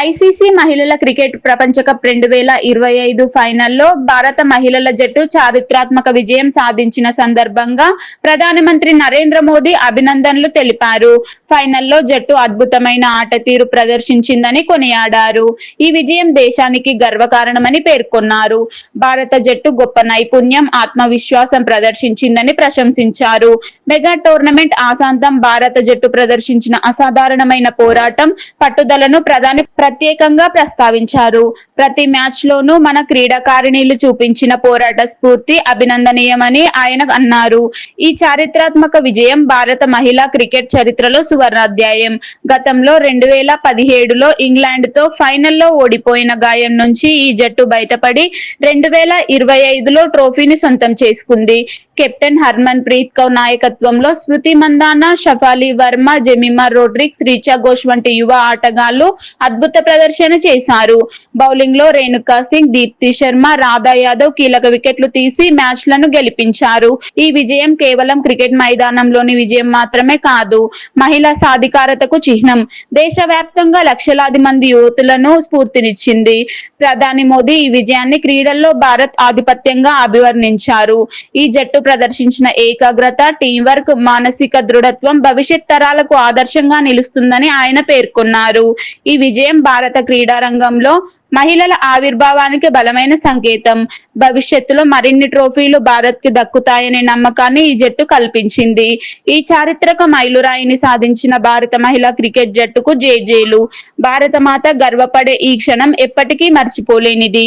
ICC మహిళల cricket ప్రపంచ cup రెండు వేల ఇరవై ఐదు ఫైనల్లో భారత మహిళల జట్టు చారిత్రాత్మక విజయం సాధించిన సందర్భంగా ప్రధానమంత్రి నరేంద్ర మోదీ అభినందనలు తెలిపారు. ఫైనల్లో జట్టు అద్భుతమైన ఆట తీరు ప్రదర్శించిందని కొనియాడారు. ఈ విజయం దేశానికి గర్వకారణమని పేర్కొన్నారు. భారత జట్టు గొప్ప నైపుణ్యం ఆత్మవిశ్వాసం ప్రదర్శించిందని ప్రశంసించారు. మెగా టోర్నమెంట్ ఆశాంతం భారత జట్టు ప్రదర్శించిన అసాధారణమైన పోరాటం పట్టుదలను ప్రధాని ప్రత్యేకంగా ప్రస్తావించారు. ప్రతి మ్యాచ్ లోనూ మన క్రీడాకారిణీలు చూపించిన పోరాట స్ఫూర్తి అభినందనీయమని ఆయన అన్నారు. ఈ చారిత్రాత్మక విజయం భారత మహిళా క్రికెట్ చరిత్రలో సువర్ణాధ్యాయం. గతంలో రెండు వేల పదిహేడులో ఇంగ్లాండ్తో ఫైనల్లో ఓడిపోయిన గాయం నుంచి ఈ జట్టు బయటపడి రెండు వేల ఇరవై ఐదులో ట్రోఫీని సొంతం చేసుకుంది. కెప్టెన్ హర్మన్ ప్రీత్ కౌర్ నాయకత్వంలో స్మృతి మందానా షఫాలి వర్మ జెమిమా రోడ్రిక్స్ రీచా ఘోష్ వంటి యువ ఆటగాళ్ళు అద్భుత ప్రదర్శన చేశారు. బౌలింగ్లో రేణుకా సింగ్ దీప్తి శర్మ రాధా యాదవ్ కీలక వికెట్లు తీసి మ్యాచ్లను గెలిపించారు. ఈ విజయం కేవలం క్రికెట్ మైదానంలోని విజయం మాత్రమే కాదు మహిళా సాధికారతకు చిహ్నం. దేశవ్యాప్తంగా లక్షలాది మంది యువతులను స్ఫూర్తినిచ్చింది. ప్రధాని మోదీ ఈ విజయాన్ని క్రీడల్లో భారత్ ఆధిపత్యంగా అభివర్ణించారు. ఈ జట్టు ప్రదర్శించిన ఏకాగ్రత టీం వర్క్ మానసిక దృఢత్వం భవిష్యత్ తరాలకు ఆదర్శంగా నిలుస్తుందని ఆయన పేర్కొన్నారు. ఈ విజయం భారత క్రీడా రంగంలో మహిళల ఆవిర్భావానికి బలమైన సంకేతం. భవిష్యత్తులో మరిన్ని ట్రోఫీలు భారత్కి దక్కుతాయనే నమ్మకాన్ని ఈ జట్టు కల్పించింది. ఈ చారిత్రక మైలురాయిని సాధించిన భారత మహిళా క్రికెట్ జట్టుకు జేజేలు. భారత మాత గర్వపడే ఈ క్షణం ఎప్పటికీ మర్చిపోలేనిది.